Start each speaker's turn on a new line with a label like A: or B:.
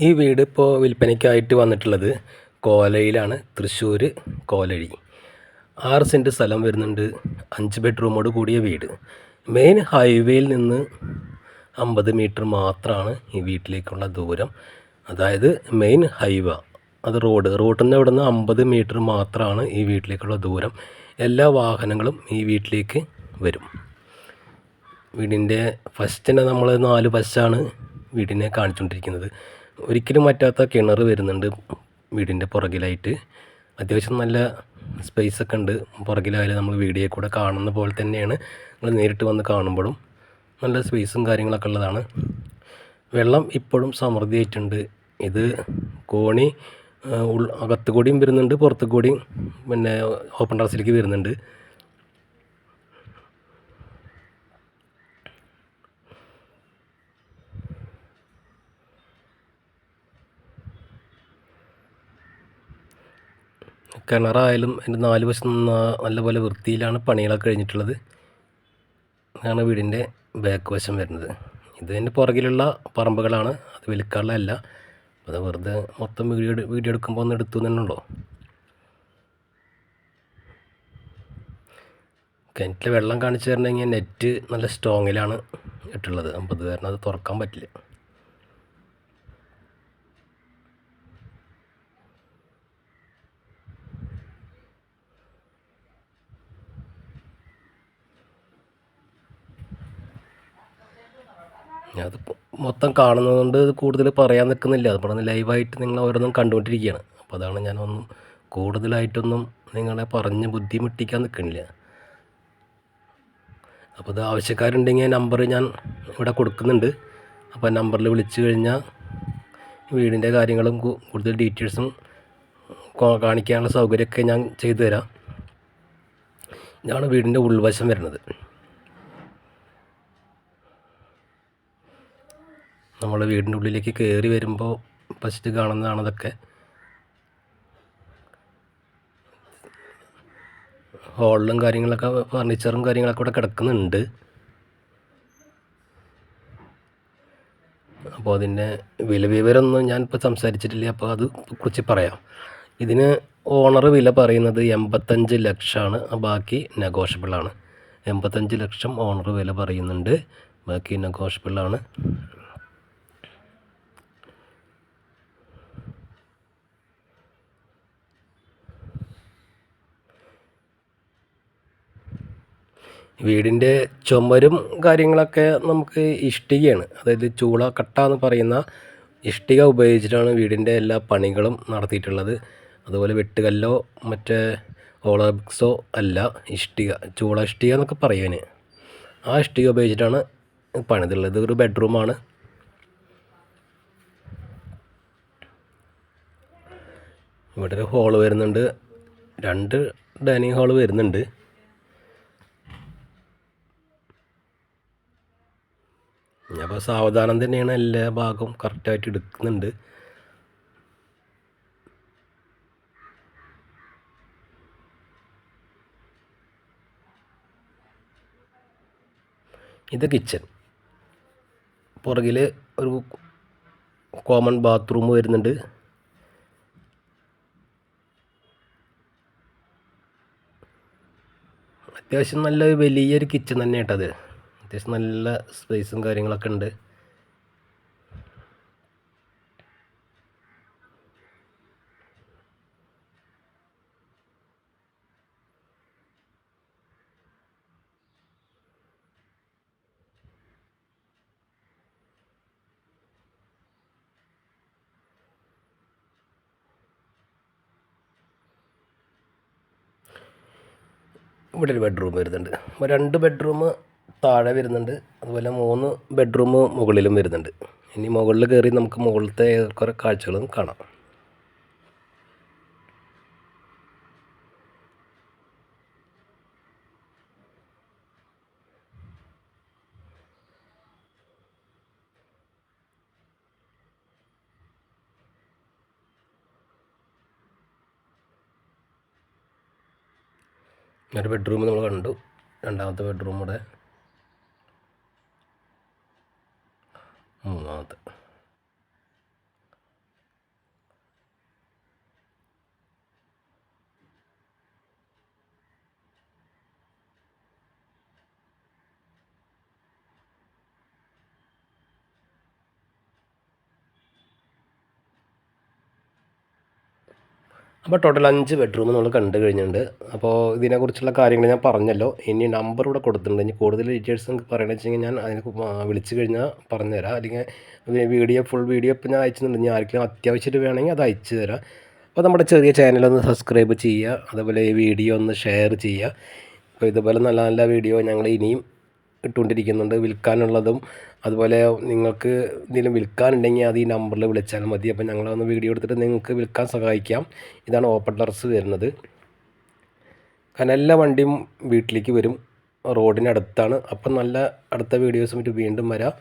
A: ഈ വീട് ഇപ്പോൾ വിൽപ്പനയ്ക്കായിട്ട് വന്നിട്ടുള്ളത് കോലയിലാണ് തൃശ്ശൂർ കോലഴി. ആറ് സെന്റ് സ്ഥലം വരുന്നുണ്ട് അഞ്ച് ബെഡ്റൂമോട് കൂടിയ വീട്. മെയിൻ ഹൈവേയിൽ നിന്ന് അമ്പത് മീറ്റർ മാത്രമാണ് ഈ വീട്ടിലേക്കുള്ള ദൂരം. അതായത് മെയിൻ ഹൈവേ. അത് റോഡ്. റോഡിൽ നിന്ന് ഇവിടെ നിന്ന് അമ്പത് മീറ്റർ മാത്രമാണ് ഈ വീട്ടിലേക്കുള്ള ദൂരം. എല്ലാ വാഹനങ്ങളും ഈ വീട്ടിലേക്ക് വരും. വീടിന്റെ ഫസ്റ്റ് തന്നെ നമ്മൾ നാല് ബസ്സാണ് വീടിനെ കാണിച്ചുകൊണ്ടിരിക്കുന്നത് ഒരിക്കലും പറ്റാത്ത കിണർ വരുന്നുണ്ട് വീടിന്റെ പുറകിലായിട്ട്. അത്യാവശ്യം നല്ല സ്പേസ് ഒക്കെ ഉണ്ട്. പുറകിലായാലും നമ്മൾ വീഡിയോ കൂടെ കാണുന്ന പോലെ തന്നെയാണ്. നിങ്ങൾ നേരിട്ട് വന്ന് കാണുമ്പോഴും നല്ല സ്പേസും കാര്യങ്ങളൊക്കെ ഉള്ളതാണ്. വെള്ളം ഇപ്പോഴും സമൃദ്ധിയായിട്ടുണ്ട്. ഇത് കോണി ഉൾ അകത്തുകൂടിയും വരുന്നുണ്ട് പുറത്തു കൂടിയും പിന്നെ ഓപ്പൺ ടെറസിലേക്ക് വരുന്നുണ്ട്. കിണറായാലും എന്റെ നാല് വശം നല്ലപോലെ വൃത്തിയിലാണ് പണികളൊക്കെ കഴിഞ്ഞിട്ടുള്ളത്. ഇതാണ് വീടിന്റെ ബാക്ക് വശം വരുന്നത്. ഇതിന്റെ പുറകിലുള്ള പറമ്പുകളാണ്. അത് വിൽക്കാനുള്ളതല്ല അത് വെറുതെ മൊത്തം വീഡിയോ വീഡിയോ എടുക്കുമ്പോൾ ഒന്ന് എടുത്തു തന്നെയുള്ളൂ കിണറ്റിൽ വെള്ളം കാണിച്ചു തരണമെങ്കിൽ നെറ്റ് നല്ല സ്ട്രോങ്ങിലാണ് ഇട്ടുള്ളത്. അപ്പോൾ അത് തുറക്കാൻ പറ്റില്ല. അത് മൊത്തം കാണുന്നതുകൊണ്ട് കൂടുതൽ പറയാൻ നിൽക്കുന്നില്ല. അത് പറഞ്ഞ് ലൈവായിട്ട് നിങ്ങൾ ഓരോന്നും കണ്ടുകൊണ്ടിരിക്കുകയാണ്. അപ്പോൾ അതാണ് ഞാനൊന്നും കൂടുതലായിട്ടൊന്നും നിങ്ങളെ പറഞ്ഞ് ബുദ്ധിമുട്ടിക്കാൻ നിൽക്കുന്നില്ല. അപ്പോൾ ഇത് ആവശ്യക്കാരുണ്ടെങ്കിൽ നമ്പർ ഞാൻ ഇവിടെ കൊടുക്കുന്നുണ്ട്. അപ്പോൾ നമ്പറിൽ വിളിച്ചു കഴിഞ്ഞാൽ വീടിന്റെ കാര്യങ്ങളും കൂടുതൽ ഡീറ്റെയിൽസും കാണിക്കാനുള്ള സൗകര്യമൊക്കെ ഞാൻ ചെയ്തു തരാം. ഇതാണ് വീടിന്റെ ഉൾവശം വരുന്നത്. നമ്മൾ വീടിന്റെ ഉള്ളിലേക്ക് കയറി വരുമ്പോൾ ഫസ്റ്റ് കാണുന്നതാണ് അതൊക്കെ ഹോളിലും കാര്യങ്ങളൊക്കെ ഫർണിച്ചറും കാര്യങ്ങളൊക്കെ ഇവിടെ കിടക്കുന്നുണ്ട്. അപ്പോൾ അതിന്റെ വില വിവരമൊന്നും ഞാൻ ഇപ്പോൾ സംസാരിച്ചിട്ടില്ല അപ്പോൾ അത് കുറിച്ച് പറയാം. ഇതിന് ഓണർ വില പറയുന്നത് എൺപത്തഞ്ച് ലക്ഷമാണ് ബാക്കി നെഗോഷ്യബിളാണ് എൺപത്തഞ്ച് ലക്ഷം ഓണർ വില പറയുന്നുണ്ട് ബാക്കി നെഗോഷ്യബിളാണ് വീടിന്റെ ചുമരും കാര്യങ്ങളൊക്കെ നമുക്ക് ഇഷ്ടികയാണ്. അതായത് ചൂള കട്ട എന്ന് പറയുന്ന ഇഷ്ടിക ഉപയോഗിച്ചിട്ടാണ് വീടിന്റെ എല്ലാ പണികളും നടത്തിയിട്ടുള്ളത്. അതുപോലെ വെട്ടുകല്ലോ മറ്റേ ഓളോബ്രിക്സോ അല്ല ഇഷ്ടിക ചൂള ഇഷ്ടിക എന്നൊക്കെ പറയാന്. ആ ഇഷ്ടിക ഉപയോഗിച്ചിട്ടാണ് പണിതുള്ളത്. ഒരു ബെഡ്റൂമാണ്. ഇവിടെ ഒരു ഹോൾ വരുന്നുണ്ട്. രണ്ട് ഡൈനിങ് ഹാൾ വരുന്നുണ്ട്. അപ്പോൾ സാവധാനം തന്നെയാണ് എല്ലാ ഭാഗവും കറക്റ്റായിട്ട് എടുക്കുന്നുണ്ട്. ഇത് കിച്ചൺ പുറകിൽ ഒരു കോമൺ ബാത്റൂം വരുന്നുണ്ട്. അത്യാവശ്യം നല്ല വലിയൊരു കിച്ചൺ തന്നെ കേട്ടത് അത്യാവശ്യം നല്ല സ്പേസും കാര്യങ്ങളൊക്കെ ഉണ്ട്. ഇവിടെ ഒരു ബെഡ്റൂം വരുന്നുണ്ട്. രണ്ട് ബെഡ്റൂം താഴെ വരുന്നുണ്ട്. അതുപോലെ മൂന്ന് ബെഡ്റൂം മുകളിലും വരുന്നുണ്ട്. ഇനി മുകളിൽ കയറി നമുക്ക് മുകളിലത്തെ കുറേ കാഴ്ചകളും കാണാം. ഒരു ബെഡ്റൂം നമ്മൾ കണ്ടു. രണ്ടാമത്തെ ബെഡ്റൂം മൂന്നാമത്തെ അപ്പോൾ ടോട്ടൽ അഞ്ച് ബെഡ്റൂം നമ്മൾ കണ്ടു കഴിഞ്ഞിട്ടുണ്ട്. അപ്പോൾ ഇതിനെക്കുറിച്ചുള്ള കാര്യങ്ങൾ ഞാൻ പറഞ്ഞല്ലോ. ഇനി നമ്പർ ഇവിടെ കൊടുത്തിട്ടുണ്ട്. ഇനി കൂടുതൽ ഡീറ്റെയിൽസ് നിങ്ങൾക്ക് പറയണമെന്ന് വെച്ച് കഴിഞ്ഞാൽ ഞാൻ അതിനെ വിളിച്ചു കഴിഞ്ഞാൽ പറഞ്ഞുതരാം. അല്ലെങ്കിൽ വീഡിയോ ഫുൾ വീഡിയോ ഇപ്പോൾ ഞാൻ അയച്ചിട്ടുണ്ട്. ഇനി ആർക്കെങ്കിലും അത്യാവശ്യമായിട്ട് വേണമെങ്കിൽ അത് അയച്ചു തരാം. അപ്പോൾ നമ്മുടെ ചെറിയ ചാനലൊന്ന് സബ്സ്ക്രൈബ് ചെയ്യുക. അതുപോലെ ഈ വീഡിയോ ഒന്ന് ഷെയർ ചെയ്യുക. അപ്പോൾ ഇതുപോലെ നല്ല നല്ല വീഡിയോ ഞങ്ങൾ ഇനിയും ഇട്ടുകൊണ്ടിരിക്കുന്നുണ്ട്. വിൽക്കാനുള്ളതും അതുപോലെ നിങ്ങൾക്ക് എന്തെങ്കിലും വിൽക്കാനുണ്ടെങ്കിൽ അത് ഈ നമ്പറിൽ വിളിച്ചാൽ മതി. അപ്പോൾ ഞങ്ങളൊന്ന് വീഡിയോ എടുത്തിട്ട് നിങ്ങൾക്ക് വിൽക്കാൻ സഹായിക്കാം. ഇതാണ് ഓപ്പൺ ടെറസ് വരുന്നത്. കാരണം എല്ലാ വണ്ടിയും വീട്ടിലേക്ക് വരും. റോഡിനടുത്താണ്. അപ്പം നല്ല അടുത്ത വീഡിയോസുമായിട്ട് വീണ്ടും വരാം.